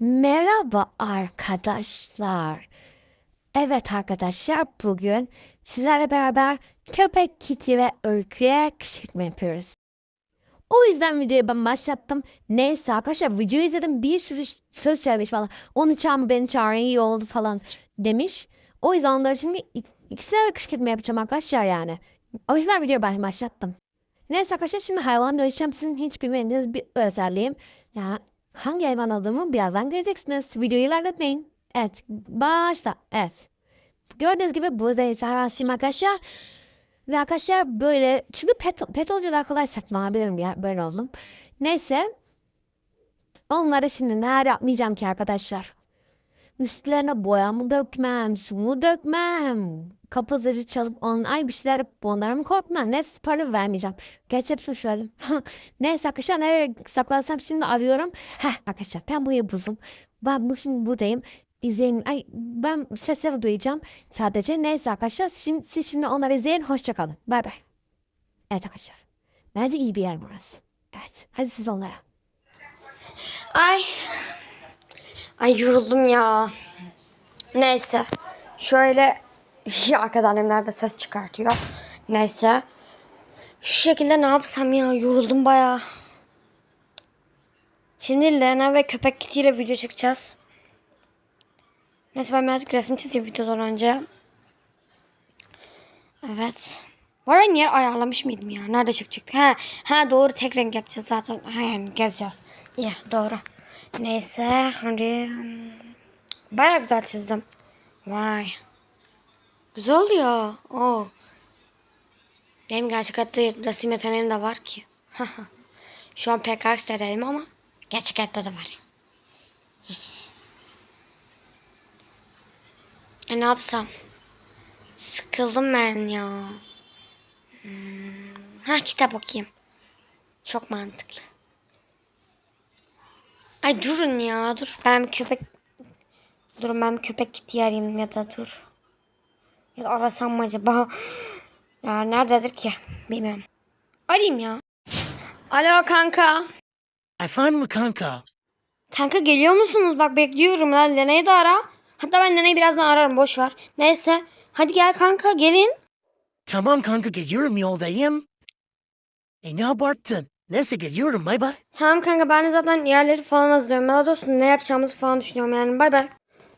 Merhaba arkadaşlar. Evet arkadaşlar bugün sizlerle beraber köpek Kitty ve Öykü'ye kışkırtma yapıyoruz. O yüzden videoyu ben başlattım. Neyse arkadaşlar videoyu izledim bir sürü söz söylemiş falan. Onu çağırma beni çağırın iyi oldu falan demiş. O yüzden onları şimdi ik- ikisine de kışkırtma yapacağım arkadaşlar yani. O yüzden videoyu ben başlattım. Neyse arkadaşlar şimdi hayvan dönüşeceğim. Sizin hiç bilmediğiniz bir özelliğim. Ya hangi hayvan olduğumu birazdan göreceksiniz. Videoyu ilerletmeyin. Evet başla. Evet. Gördüğünüz gibi bu ejderhasıyım arkadaşlar. Ve arkadaşlar böyle çünkü pet, pet olunca kolay satın alabilirim ya böyle oldum. Neyse. Onlara şimdi neler yapmayacağım ki arkadaşlar. Üstlerine boyamı dökmem, sumu dökmem. Kapı zili çalıp onun ay bir şeyler yapıp onlara mı korkmam? Ne para vermeyeceğim. Geç hepsini şöyle. Neyse arkadaşlar nereye saklansam şimdi arıyorum. Heh arkadaşlar ben burayı buldum. Ben bu şimdi buradayım. İzleyin. Ay ben sesleri duyacağım sadece. Neyse arkadaşlar şimdi, siz şimdi onları izleyin. Hoşça kalın. Bay bay. Evet arkadaşlar. Bence iyi bir yer burası. Evet. Hadi siz onlara. Ay. Ay yoruldum ya. Neyse. Şöyle arkadan annemler ses çıkartıyor. Neyse. Şu şekilde ne yapsam ya yoruldum baya. Şimdi Lena ve köpek Kitty ile video çekeceğiz. Neyse ben birazcık resim çizeyim videodan önce. Evet. Arada ben yer ayarlamış mıydım ya? Nerede çıkacak? Ha, ha doğru tek renk yapacağız zaten. Ha yani gezeceğiz. İyi doğru. Neyse hadi. Baya güzel çizdim. Vay. Güzel oluyor. Oo. Benim gerçek hayatta resim yeteneğim de var ki. Şu an pek aksiyedeyim ama gerçek hayatta da var. e ne yapsam? Sıkıldım ben ya. Hmm. Ha kitap okuyayım. Çok mantıklı. Ay durun ya dur. Ben bir köpek... Durun ben bir köpek kiti arayayım ya da dur. Ya da arasam mı acaba? Ya nerededir ki? Bilmiyorum. Arayayım ya. Alo kanka. Efendim kanka? Kanka geliyor musunuz? Bak bekliyorum lan. Lena'yı da ara. Hatta ben Lena'yı birazdan ararım. Boş ver. Neyse. Hadi gel kanka gelin. Tamam kanka geliyorum yoldayım. E ne abarttın? Neyse geliyorum bay bay. Tamam kanka ben de zaten yerleri falan hazırlıyorum. Daha doğrusu ne yapacağımızı falan düşünüyorum yani. Bay bay.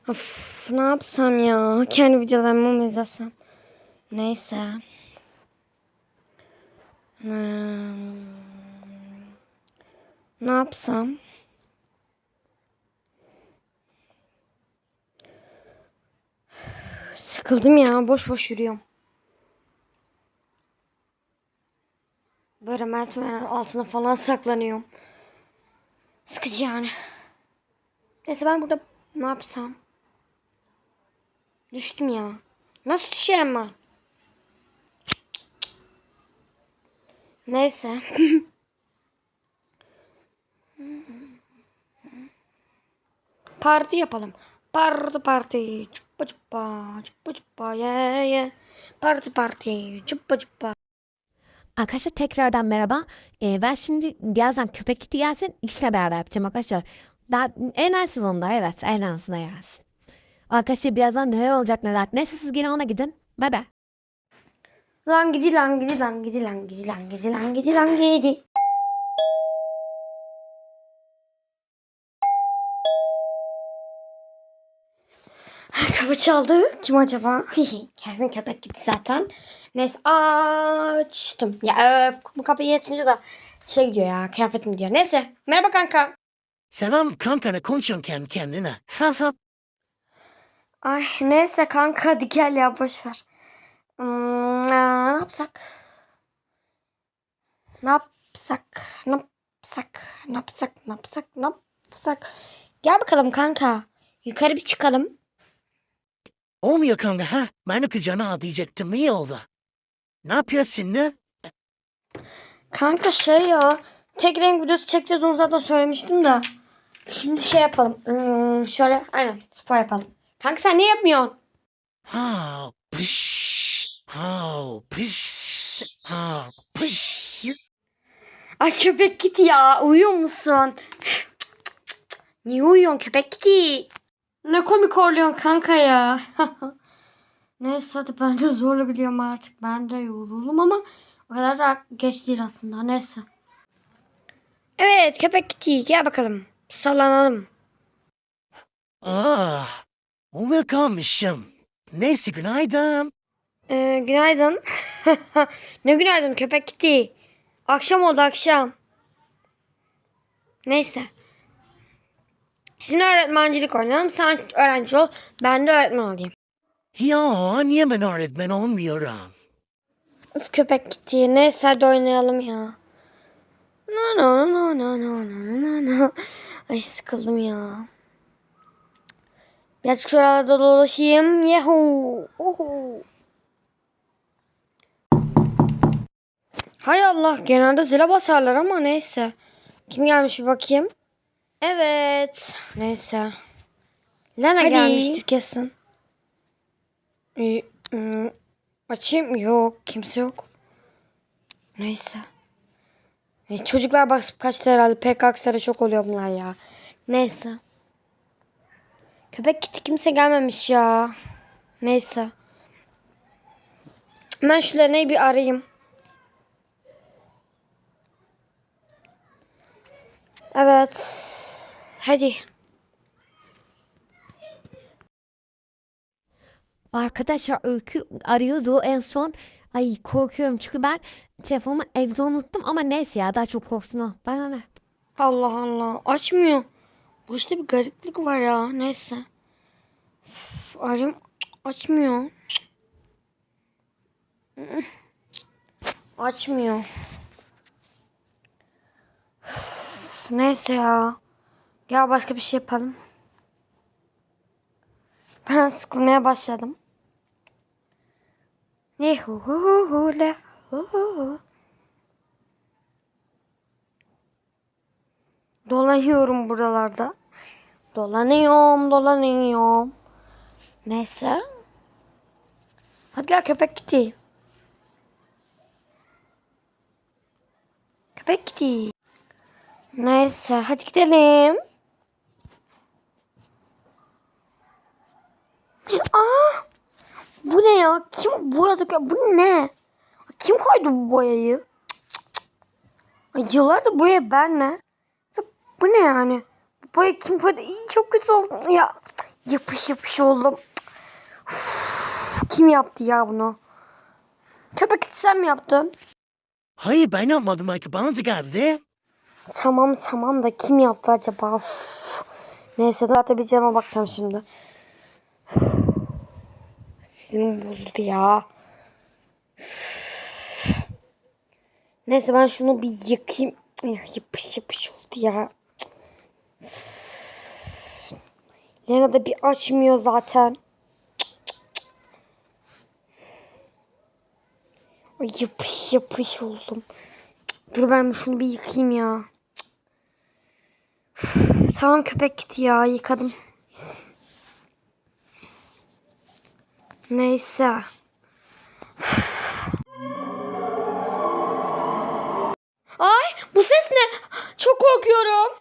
Of ne yapsam ya? Kendi videolarımı mı izlesem? Neyse. Hmm. Ne yapsam? Sıkıldım ya. Boş boş yürüyorum. Böyle merdivenin altına falan saklanıyorum. Sıkıcı yani. Neyse ben burada ne yapsam? Düştüm ya. Nasıl düşerim ben? Neyse. parti yapalım. Parti parti. Çuppa çuppa. Çuppa çuppa. Ye ye. Parti parti. Çuppa çuppa. Arkadaşlar tekrardan merhaba. Ee, ben şimdi birazdan köpek kiti gelsin. İkisine beraber yapacağım arkadaşlar. Daha en azından onlar evet. En azından yarasın. Arkadaşlar birazdan neler olacak neler. Neyse siz yine ona gidin. Bay bay. Lan gidi lan gidi lan gidi lan gidi lan gidi lan gidi lan gidi. Kapı çaldı. Kim acaba? Kesin köpek gitti zaten. Neyse açtım. Ya öf, bu kapıyı açınca da şey gidiyor ya kıyafetim gidiyor. Neyse merhaba kanka. Selam kanka ne konuşuyorsun kendi kendine? Ha ha. Ay neyse kanka hadi gel ya boş ver. Hmm, ne yapsak? Ne yapsak? Ne yapsak? Ne yapsak? Ne yapsak? Ne yapsak? Gel bakalım kanka. Yukarı bir çıkalım. Olmuyor kanka ha. Ben de kızcana diyecektim iyi oldu. Ne yapıyorsun şimdi? Kanka şey ya. Tek renk videosu çekeceğiz onu zaten söylemiştim de. Şimdi şey yapalım. Hmm, şöyle aynen spor yapalım. Kanka sen ne yapmıyorsun? Ha pış. Ha pış. Ha pış. Ay köpek git ya. Uyuyor musun? Niye uyuyorsun köpek kiti? Ne komik oluyorsun kanka ya. Neyse hadi ben de zorla biliyorum artık. Ben de yoruldum ama o kadar da geç değil aslında. Neyse. Evet köpek kiti gel bakalım. Sallanalım. Ah, uyuyakalmışım. Neyse günaydın. Ee, günaydın. ne günaydın köpek kiti. Akşam oldu akşam. Neyse. Şimdi öğretmencilik oynayalım. Sen öğrenci ol. Ben de öğretmen olayım. Ya niye ben öğretmen olmuyorum? Üf köpek kiti. Neyse hadi oynayalım ya. No no no no no no no no. Ay sıkıldım ya. Biraz şuralarda dolaşayım. Yahu. Uhu. Hay Allah genelde zile basarlar ama neyse. Kim gelmiş bir bakayım. Evet. Neyse. Lena Hadi. gelmiştir kesin. Ee, ım, açayım. Yok kimse yok. Neyse. E, çocuklar basıp kaçtı herhalde. Pek çok oluyor bunlar ya. Neyse. Köpek kiti kimse gelmemiş ya. Neyse. Ben şu Lena'yı bir arayayım. Evet. Hadi. Arkadaşlar Öykü arıyordu en son. Ay korkuyorum çünkü ben telefonumu evde unuttum ama neyse ya daha çok korksun o. Bana ne? Allah Allah. Açmıyor. Bu işte bir gariplik var ya. Neyse. Üf, arayayım. Açmıyor. Açmıyor. Üf, Neyse ya. Gel başka bir şey yapalım. Ben sıkılmaya başladım. Ne hu hu hu hu le hu hu hu. Dolanıyorum buralarda. Dolanıyorum, dolanıyorum. Neyse. Hadi gel köpek gitti. Köpek gitti. Neyse hadi gidelim. Aa! Bu ne ya? Kim boyadı? Bu ne? Kim koydu bu boyayı? Ay, yıllardır boya ben ne? Ya bu ne yani? Bu boya kim koydu? İyi, çok kötü oldum ya. Yapış yapış oldum. Uf, kim yaptı ya bunu? Köpek sen mi yaptın? Hayır ben yapmadım belki bana da geldi. Tamam tamam da kim yaptı acaba? Uf. Neyse cama bakacağım şimdi. Sinirim bozuldu ya. Neyse ben şunu bir yıkayayım. Ay, Yapış yapış oldu ya. Lena da bir açmıyor zaten. Yapış yapış oldum. Dur ben şunu bir yıkayayım ya. Tamam köpek gitti ya yıkadım. Neyse. Ay bu ses ne? Çok korkuyorum.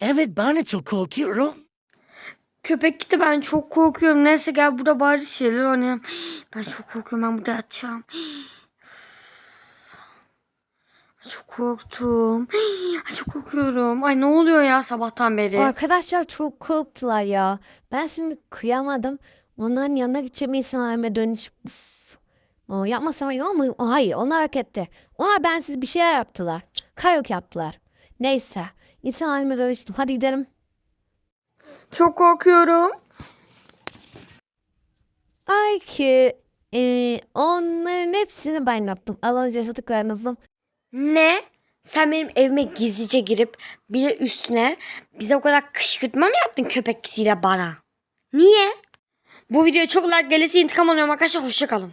Evet ben de çok korkuyorum. Köpek gitti ben çok korkuyorum. Neyse gel burada bari şeyler oynayalım. Ben çok korkuyorum ben burada yatacağım. Çok korktum. Ay, çok korkuyorum. Ay ne oluyor ya sabahtan beri? Arkadaşlar çok korktular ya. Ben şimdi kıyamadım. Onların yanına gideceğim insan halime dönüş. Uf. O, yapmasam iyi ama o, hayır onlar hak etti. Onlar bensiz bir şeyler yaptılar. Kayok yaptılar. Neyse. İnsan halime dönüştüm. Hadi gidelim. Çok korkuyorum. Ay ki e, onların hepsini ben yaptım. Az önce yaşadıklarınızı. Ne? Sen benim evime gizlice girip bir de üstüne bize o kadar kışkırtma mı yaptın köpek kisiyle bana? Niye? Bu videoya çok like gelirse intikam alıyorum arkadaşlar. Hoşçakalın.